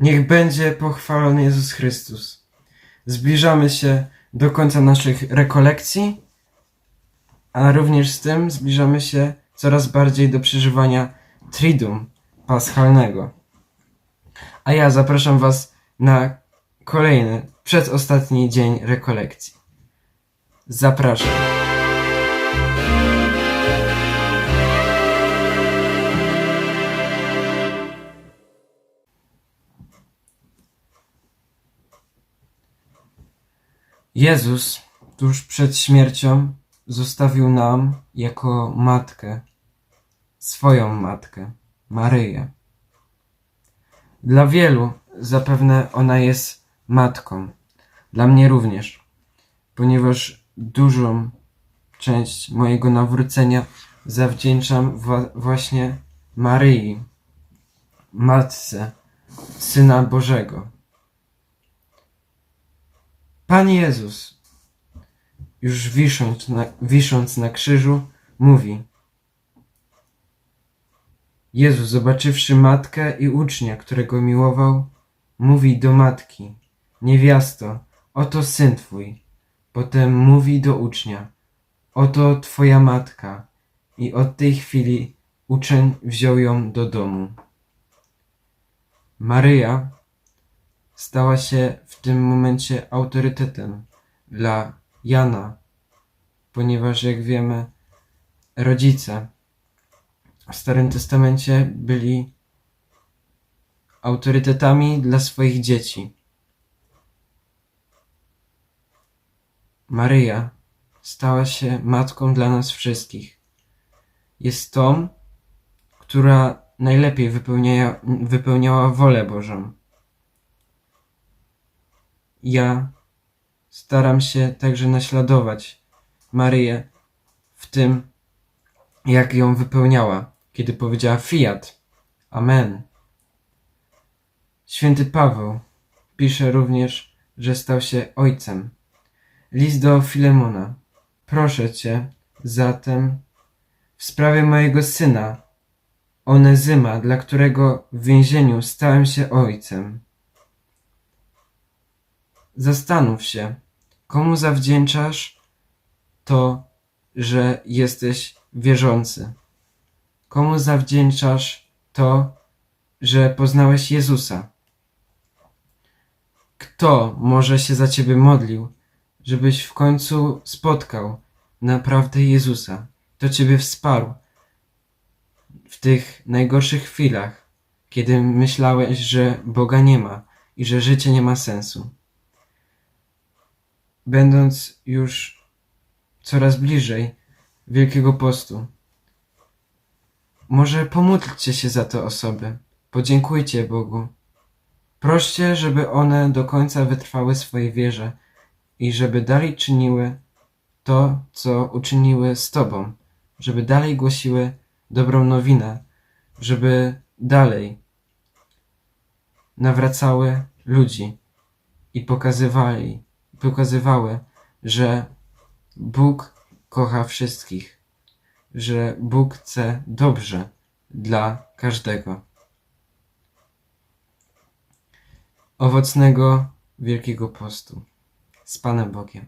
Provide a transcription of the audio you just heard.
Niech będzie pochwalony Jezus Chrystus. Zbliżamy się do końca naszych rekolekcji, a również z tym zbliżamy się coraz bardziej do przeżywania Triduum Paschalnego. A ja zapraszam Was na kolejny, przedostatni dzień rekolekcji. Zapraszam. Jezus tuż przed śmiercią zostawił nam jako matkę swoją matkę, Maryję. Dla wielu zapewne ona jest matką, dla mnie również, ponieważ dużą część mojego nawrócenia zawdzięczam właśnie Maryi, Matce Syna Bożego. Pan Jezus, już wisząc na, wisząc na krzyżu, mówi: Jezus, zobaczywszy matkę i ucznia, którego miłował, mówi do matki: Niewiasto, oto syn twój. Potem mówi do ucznia: Oto twoja matka. I od tej chwili uczeń wziął ją do domu. Maryja stała się w tym momencie autorytetem dla Jana, ponieważ jak wiemy, rodzice w Starym Testamencie byli autorytetami dla swoich dzieci. Maryja stała się matką dla nas wszystkich. Jest tą, która najlepiej wypełnia, wypełniała wolę Bożą. Ja staram się także naśladować Maryję w tym, jak ją wypełniała, kiedy powiedziała Fiat, Amen. Święty Paweł pisze również, że stał się ojcem. List do Filemona. Proszę cię zatem w sprawie mojego syna, Onezyma, dla którego w więzieniu stałem się ojcem. Zastanów się, komu zawdzięczasz to, że jesteś wierzący. Komu zawdzięczasz to, że poznałeś Jezusa? Kto może się za ciebie modlił, żebyś w końcu spotkał naprawdę Jezusa? Kto ciebie wsparł w tych najgorszych chwilach, kiedy myślałeś, że Boga nie ma i że życie nie ma sensu? Będąc już coraz bliżej Wielkiego Postu, może pomódlcie się za te osoby. Podziękujcie Bogu. Proście, żeby one do końca wytrwały swojej wierze i żeby dalej czyniły to, co uczyniły z Tobą, żeby dalej głosiły dobrą nowinę, żeby dalej nawracały ludzi i pokazywali, pokazywały, że Bóg kocha wszystkich że Bóg chce dobrze dla każdego. Owocnego Wielkiego Postu. Z Panem Bogiem.